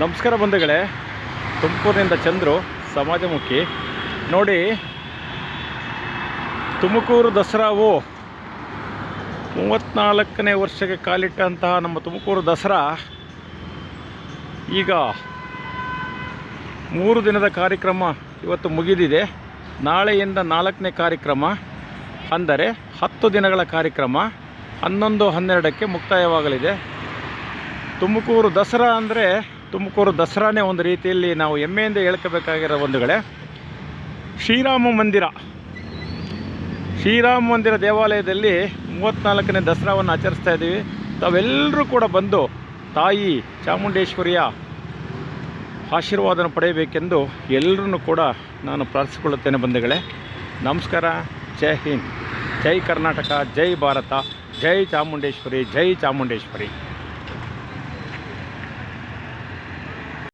ನಮಸ್ಕಾರ ಬಂಧುಗಳೇ. ತುಮಕೂರಿನಿಂದ ಚಂದ್ರು, ಸಮಾಜಮುಖಿ. ನೋಡಿ, ತುಮಕೂರು ದಸರಾವು ಮೂವತ್ತ್ನಾಲ್ಕನೇ ವರ್ಷಕ್ಕೆ ಕಾಲಿಟ್ಟಂತಹ ನಮ್ಮ ತುಮಕೂರು ದಸರಾ ಈಗ ಮೂರು ದಿನದ ಕಾರ್ಯಕ್ರಮ ಇವತ್ತು ಮುಗಿದಿದೆ. ನಾಳೆಯಿಂದ ನಾಲ್ಕನೇ ಕಾರ್ಯಕ್ರಮ, ಅಂದರೆ ಹತ್ತು ದಿನಗಳ ಕಾರ್ಯಕ್ರಮ, ಹನ್ನೊಂದು ಹನ್ನೆರಡಕ್ಕೆ ಮುಕ್ತಾಯವಾಗಲಿದೆ. ತುಮಕೂರು ದಸರಾ ಅಂದರೆ ತುಮಕೂರು ದಸರಾನೇ ಒಂದು ರೀತಿಯಲ್ಲಿ ನಾವು ಹೆಮ್ಮೆಯಿಂದ ಹೇಳ್ಕೋಬೇಕಾಗಿರೋ ಬಂಧುಗಳೇ, ಶ್ರೀರಾಮ ಮಂದಿರ. ಶ್ರೀರಾಮ ಮಂದಿರ ದೇವಾಲಯದಲ್ಲಿ ಮೂವತ್ತ್ನಾಲ್ಕನೇ ದಸರಾವನ್ನು ಆಚರಿಸ್ತಾ ಇದ್ದೀವಿ. ತಾವೆಲ್ಲರೂ ಕೂಡ ಬಂದು ತಾಯಿ ಚಾಮುಂಡೇಶ್ವರಿಯ ಆಶೀರ್ವಾದನ ಪಡೆಯಬೇಕೆಂದು ಎಲ್ಲರನ್ನೂ ಕೂಡ ನಾನು ಪ್ರಾರ್ಥಿಸಿಕೊಳ್ಳುತ್ತೇನೆ ಬಂಧುಗಳೇ. ನಮಸ್ಕಾರ, ಜೈ ಹಿಂದ್. ಜೈ ಕರ್ನಾಟಕ, ಜೈ ಭಾರತ, ಜೈ ಚಾಮುಂಡೇಶ್ವರಿ ಜೈ ಚಾಮುಂಡೇಶ್ವರಿ.